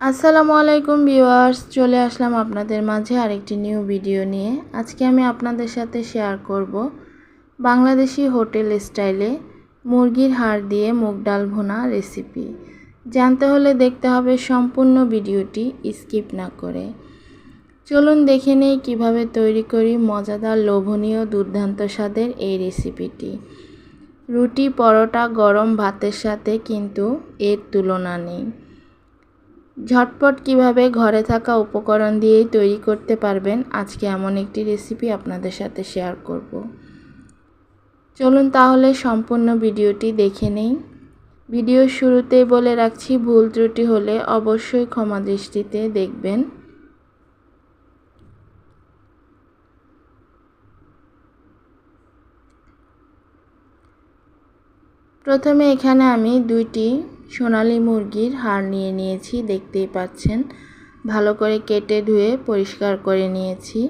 আসসালামু আলাইকুম ভিউয়ার্স, চলে আসলাম আপনাদের মাঝে আরেকটি নিউ ভিডিও নিয়ে। আজকে আমি আপনাদের সাথে শেয়ার করব বাংলাদেশি হোটেল স্টাইলে মুরগির হাড় দিয়ে মুগ ডাল ভোনা রেসিপি। জানতে হলে দেখতে হবে সম্পূর্ণ ভিডিওটি, স্কিপ না করে। চলুন দেখে নেই কীভাবে তৈরি করি মজাদার লোভনীয় দুর্দান্ত স্বাদের এই রেসিপিটি। রুটি, পরোটা, গরম ভাতের সাথে কিন্তু এর তুলনা নেই। ঝটপট কীভাবে ঘরে থাকা উপকরণ দিয়েই তৈরি করতে পারবেন, আজকে এমন একটি রেসিপি আপনাদের সাথে শেয়ার করব। চলুন তাহলে সম্পূর্ণ ভিডিওটি দেখে নেই। ভিডিওর শুরুতেই বলে রাখছি, ভুল ত্রুটি হলে অবশ্যই ক্ষমা দৃষ্টিতে দেখবেন। প্রথমে এখানে আমি দুইটি সোনালি মুরগির হাড় নিয়ে নিয়েছি, দেখতেই পাচ্ছেন। ভালো করে কেটে ধুয়ে পরিষ্কার করে নিয়েছি।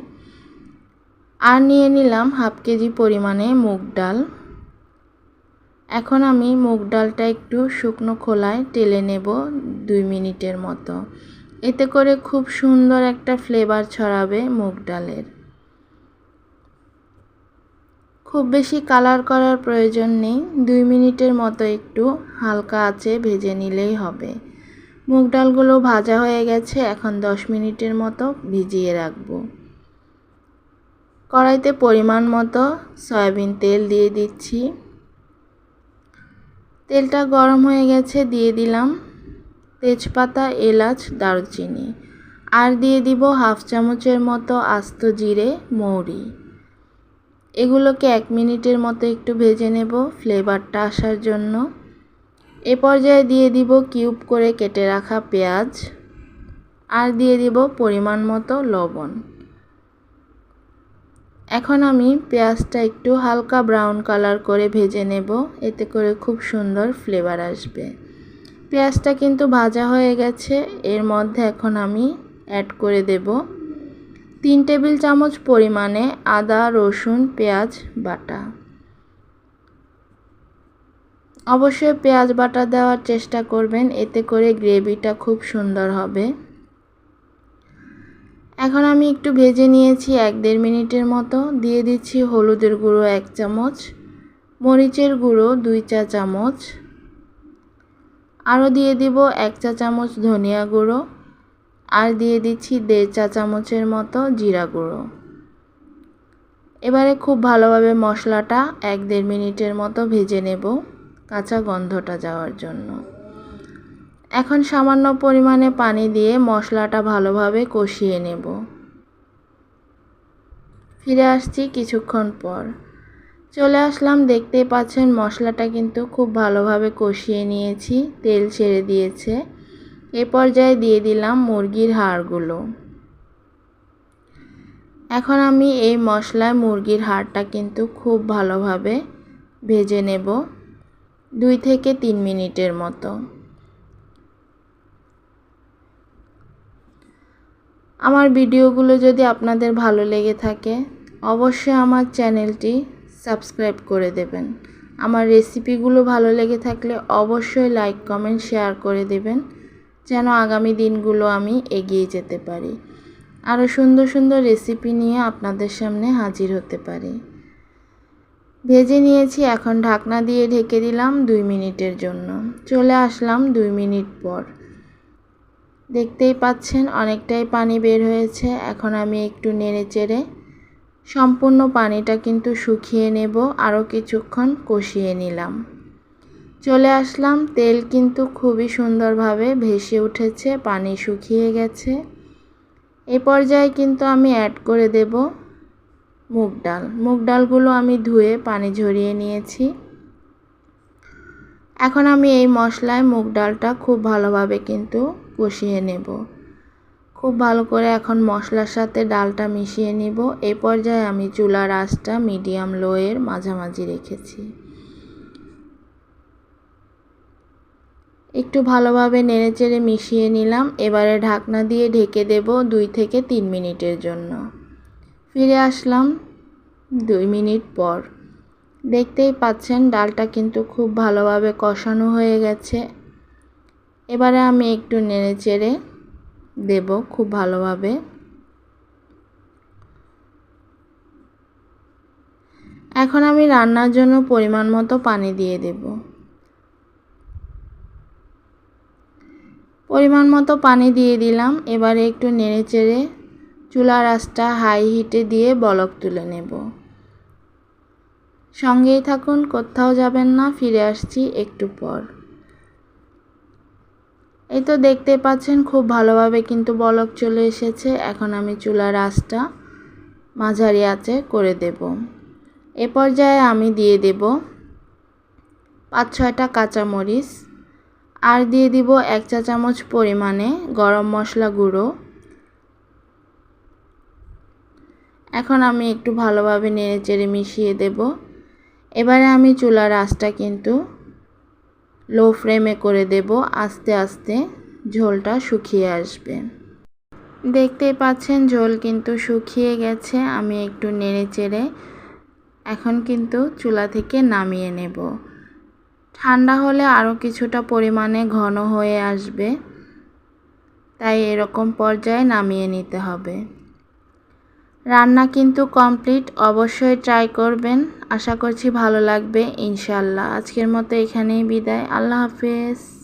আর নিয়ে নিলাম হাফ কেজি পরিমাণে মুগ ডাল। এখন আমি মুগ ডালটা একটু শুকনো খোলায় টেলে নেব দুই মিনিটের মতো। এতে করে খুব সুন্দর একটা ফ্লেভার ছড়াবে মুগ ডালের। খুব বেশি কালার করার প্রয়োজন নেই। দুই মিনিটের মতো একটু হালকা আঁচে ভেজে নিলেই হবে। মুগ ডালগুলো ভাজা হয়ে গেছে, এখন দশ মিনিটের মতো ভিজিয়ে রাখব। কড়াইতে পরিমাণ মতো সয়াবিন তেল দিয়ে দিচ্ছি। তেলটা গরম হয়ে গেছে, দিয়ে দিলাম তেজপাতা, এলাচ, দারুচিনি। আর দিয়ে দিব হাফ চামচের মতো আস্ত জিরে, মৌরি। এগুলোকে এক মিনিটের মতো একটু ভেজে নেব ফ্লেভারটা আসার জন্য। এ পর্যায়ে দিয়ে দিব কিউব করে কেটে রাখা পেঁয়াজ আর দিয়ে দিব পরিমাণ মতো লবণ। এখন আমি পেঁয়াজটা একটু হালকা ব্রাউন কালার করে ভেজে নেব, এতে করে খুব সুন্দর ফ্লেভার আসবে। পেঁয়াজটা কিন্তু ভাজা হয়ে গেছে, এর মধ্যে এখন আমি অ্যাড করে দেব তিন টেবিল চামচ পরিমাণে আদা, রসুন, পেঁয়াজ বাটা। অবশ্যই পেঁয়াজ বাটা দেওয়ার চেষ্টা করবেন, এতে করে গ্রেভিটা খুব সুন্দর হবে। এখন আমি একটু ভেজে নিয়েছি এক দেড় মিনিটের মতো। দিয়ে দিচ্ছি হলুদের গুঁড়ো এক চামচ, মরিচের গুঁড়ো দুই চা চামচ। আরও দিয়ে দিব এক চা চামচ ধনিয়া গুঁড়ো। আর দিয়ে দিচ্ছি দেড় চা চামচের মতো জিরা গুঁড়ো। এবারে খুব ভালোভাবে মশলাটা এক দেড় মিনিটের মতো ভেজে নেব কাঁচা গন্ধটা যাওয়ার জন্য। এখন সামান্য পরিমাণে পানি দিয়ে মশলাটা ভালোভাবে কষিয়ে নেব। ফিরে আসছি কিছুক্ষণ পর। চলে আসলাম, দেখতেই পাচ্ছেন মশলাটা কিন্তু খুব ভালোভাবে কষিয়ে নিয়েছি, তেল ছেড়ে দিয়েছে। এ পর্যায়ে দিয়ে দিলাম মুরগির হাড়গুলো। এখন আমি এই মশলায় মুরগির হাড়টা কিন্তু খুব ভালোভাবে ভেজে নেব দুই থেকে তিন মিনিটের মতো। আমার ভিডিওগুলো যদি আপনাদের ভালো লেগে থাকে, অবশ্যই আমার চ্যানেলটি সাবস্ক্রাইব করে দেবেন। আমার রেসিপিগুলো ভালো লেগে থাকলে অবশ্যই লাইক, কমেন্ট, শেয়ার করে দেবেন। যেন আগামী দিনগুলো আমি এগিয়ে যেতে পারি। আরও সুন্দর সুন্দর রেসিপি নিয়ে আপনাদের সামনে হাজির হতে পারি। ভেজে নিয়েছি, এখন ঢাকনা দিয়ে ঢেকে দিলাম দুই মিনিটের জন্য। চলে আসলাম দুই মিনিট পর। দেখতেই পাচ্ছেন, অনেকটাই পানি বের হয়েছে। এখন আমি একটু নেড়ে চেড়ে সম্পূর্ণ পানিটা কিন্তু শুকিয়ে নেব। আরও কিছুক্ষণ কষিয়ে নিলাম। চলে আসলাম। তেল কিন্তু খুবই সুন্দরভাবে ভেসে উঠেছে, পানি শুকিয়ে গেছে। এ পর্যায়ে কিন্তু আমি অ্যাড করে দেব মুগ ডাল। মুগ ডালগুলো আমি ধুয়ে পানি ঝরিয়ে নিয়েছি। এখন আমি এই মশলায় মুগ ডালটা খুব ভালোভাবে কিন্তু কষিয়ে নেব। খুব ভালো করে এখন মশলার সাথে ডালটা মিশিয়ে নিব। এই পর্যায়ে আমি চুলার আঁচটা মিডিয়াম লোয়ের মাঝামাঝি রেখেছি। একটু ভালোভাবে নেড়েচেড়ে মিশিয়ে নিলাম। এবারে ঢাকনা দিয়ে ঢেকে দেব দুই থেকে তিন মিনিটের জন্য। ফিরে আসলাম দুই মিনিট পর। দেখতেই পাচ্ছেন, ডালটা কিন্তু খুব ভালোভাবে কষানো হয়ে গেছে। এবারে আমি একটু নেড়ে চেড়ে দেব খুব ভালোভাবে। এখন আমি রান্নার জন্য পরিমাণ মতো পানি দিয়ে দেব। পরিমাণ মতো পানি দিয়ে দিলাম। এবারে একটু নেড়ে চেড়ে চুলার আঁচটা হাই হিটে দিয়ে বলক তুলে নেব। সঙ্গেই থাকুন, কোথাও যাবেন না, ফিরে আসছি একটু পর। এই তো দেখতে পাচ্ছেন, খুব ভালোভাবে কিন্তু বলক চলে এসেছে। এখন আমি চুলার আঁচটা মাঝারি আঁচে করে দেব। এ পর্যায়ে আমি দিয়ে দেব পাঁচ ছয়টা কাঁচামরিচ। আর দিয়ে দিব এক চা চামচ পরিমাণে গরম মশলা গুঁড়ো। এখন আমি একটু ভালোভাবে নেড়ে চেড়ে মিশিয়ে দেব। এবারে আমি চুলার আঁচটা কিন্তু লো ফ্লেমে করে দেব, আস্তে আস্তে ঝোলটা শুকিয়ে আসবে। দেখতেই পাচ্ছেন ঝোল কিন্তু শুকিয়ে গেছে, আমি একটু নেড়ে চেড়ে এখন কিন্তু চুলা থেকে নামিয়ে নেব। ঠান্ডা হলে আরও কিছুটা পরিমাণে ঘন হয়ে আসবে। তাই এরকম পর্যায়ে নামিয়ে নিতে হবে। রান্না কিন্তু কমপ্লিট, অবশ্যই ট্রাই করবেন। আশা করছি ভালো লাগবে ইনশাল্লাহ আজকের মতো এখানেই বিদায়। আল্লাহ হাফেজ।